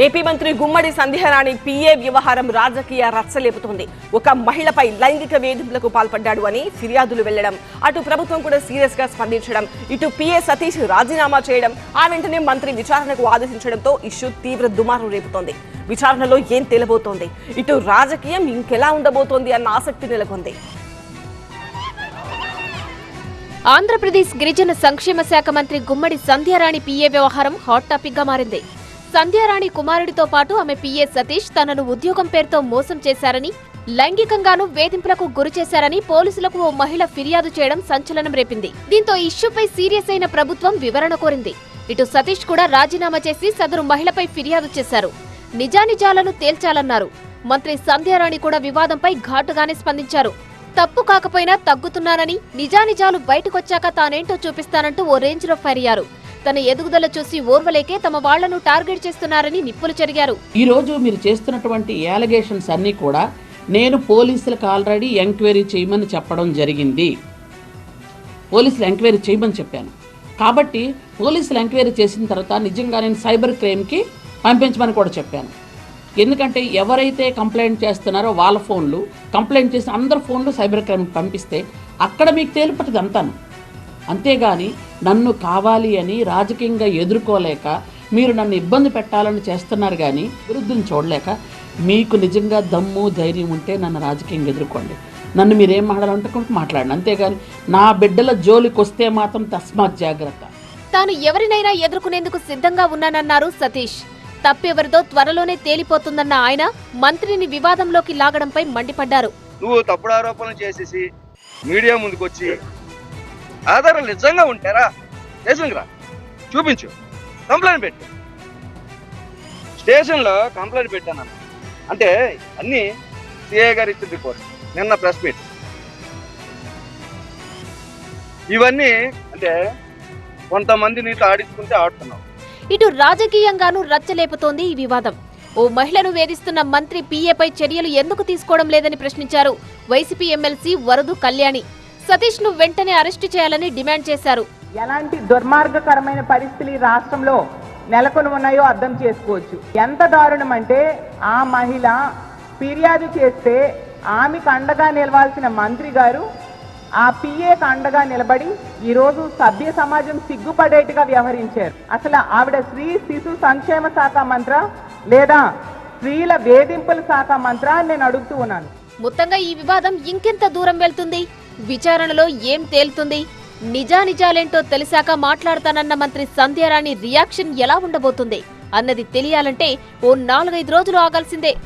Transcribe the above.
AP మంత్రి Gummadi Sandhyarani PA వ్యవహారం రాజకీయ రచ్చలేపుతోంది. ఒక మహిళపై లైంగిక వేధింపులకు పాల్పడ్డాడు అని ఫిర్యాదులు వెళ్ళడం అటు ప్రభుత్వం కూడా సీరియస్గా స్పందించడం ఇటు పీఏ సతీష్ రాజీనామా చేయడం ఆ వెంటనే మంత్రి విచారణకు ఆదేశించడంతో ఇష్యూ తీవ్ర దుమారం రేపుతోంది. విచారణలో ఏం తేలబోతోంది? ఇటు రాజకీయం ఇంకెలా ఉండబోతోంది అన్న ఆసక్తి నెలకొంది. ఆంధ్రప్రదేశ్ గిరిజన సంక్షేమ శాఖ మంత్రి గుమ్మడి సంధ్యారాణి పిఏ వ్యవహారం హాట్ టాపిక్గా మారింది. సంధ్యారాణి కుమారుడితో పాటు ఆమె పిఏ సతీష్ తనను ఉద్యోగం పేరుతో మోసం చేశారని లైంగికంగానూ వేధింపులకు గురి చేశారని పోలీసులకు ఓ మహిళ ఫిర్యాదు చేయడం సంచలనం రేపింది. దీంతో ఇష్యూపై సీరియస్ అయిన ప్రభుత్వం వివరణ కోరింది. ఇటు సతీష్ కూడా రాజీనామా చేసి సదరు మహిళపై ఫిర్యాదు చేశారు. నిజానిజాలను తేల్చాలన్నారు. మంత్రి సంధ్యారాణి కూడా వివాదంపై ఘాటుగానే స్పందించారు. తప్పు కాకపోయినా తగ్గుతున్నానని నిజానిజాలు బయటకొచ్చాక తానేంటో చూపిస్తానంటూ ఓ రేంజ్లో ఫైర్ అయ్యారు తన ఎదుగుదల చూసి ఓర్వలేకే తమ వాళ్ళను టార్గెట్ చేస్తున్నారని నిప్పులు చెరిగారు. ఈరోజు మీరు చేస్తున్నటువంటి యాలిగేషన్స్ అన్నీ కూడా నేను పోలీసులకు ఆల్రెడీ ఎంక్వైరీ చేయమని చెప్పడం జరిగింది. పోలీసులు ఎంక్వైరీ చేయమని చెప్పాను. కాబట్టి పోలీసులు ఎంక్వైరీ చేసిన తర్వాత నిజంగా నేను సైబర్ క్రైమ్కి పంపించమని కూడా చెప్పాను. ఎందుకంటే ఎవరైతే కంప్లైంట్ చేస్తున్నారో వాళ్ళ ఫోన్లు కంప్లైంట్ చేసిన అందరి ఫోన్లు సైబర్ క్రైమ్కి పంపిస్తే అక్కడ మీకు తేలిపట్టదు అంతాను. అంతేగాని నన్ను కావాలి అని రాజకీయంగా ఎదుర్కోలేక మీరు నన్ను ఇబ్బంది పెట్టాలని చేస్తున్నారు కానీ విరుద్ధుని చూడలేక మీకు నిజంగా దమ్ము ధైర్యం ఉంటే నన్ను రాజకీయంగా ఎదుర్కోండి. నన్ను మీరు ఏం మాట్లాడాలంటే మాట్లాడండి. అంతేగాని నా బిడ్డల జోలికి వస్తే మాత్రం తస్మాత్ జాగ్రత్త. తాను ఎవరినైనా ఎదుర్కొనేందుకు సిద్ధంగా ఉన్నానన్నారు సతీష్. తప్పెవరిదో త్వరలోనే తేలిపోతుందన్న ఆయన మంత్రిని వివాదంలోకి లాగడంపై మండిపడ్డారు. నువ్వు తప్పుడు ఆరోపణలు చేసేసి మీడియా ముందుకు వచ్చి ఆధారాలు నిజంగా ఉంటారా స్టేషన్కి చూపించు. కంప్లైంట్ పెట్టు. స్టేషన్లో కంప్లైంట్ పెట్టాను. అంటే అన్ని సిఏ గారు ఇచ్చిన రిపోర్ట్. నిన్న ప్రెస్ మీట్. ఇవన్నీ అంటే కొంతమంది నీతో ఆడించుకుంటే ఆడుతున్నావు ఇటు రాజకీయంగానూ రచ్చలేపుతోంది ఈ వివాదం. ఓ మహిళను వేధిస్తున్న మంత్రి పీఏపై చర్యలు ఎందుకు తీసుకోవడం లేదని ప్రశ్నించారు. YCP MLC Varudu Kalyani. సతీష్ను వెంటనే అరెస్టు చేయాలని డిమాండ్ చేశారు. ఎలాంటి దుర్మార్గకరమైన పరిస్థితులు రాష్ట్రంలో నెలకొని ఉన్నాయో అర్థం చేసుకోవచ్చు. ఎంత దారుణం అంటే ఆ మహిళ ఫిర్యాదు చేస్తే ఆమెకు అండగా నిలవాల్సిన మంత్రి గారు ఆ పిఏకు అండగా నిలబడి ఈరోజు సభ్య సమాజం సిగ్గుపడేట్టుగా వ్యవహరించారు. అసలు ఆవిడ స్త్రీ శిశు సంక్షేమ శాఖ మంత్ర లేదా స్త్రీల వేధింపుల శాఖ మంత్ర అని నేను అడుగుతూ ఉన్నాను. మొత్తంగా ఈ వివాదం ఇంకెంత దూరం వెళ్తుంది? విచారణలో ఏం తేలుతుంది? నిజానిజాలేంటో తెలిసాక మాట్లాడతానన్న మంత్రి సంధ్యారాణి రియాక్షన్ ఎలా ఉండబోతుంది? అన్నది తెలియాలంటే ఓ నాలుగైదు రోజులు ఆగాల్సిందే.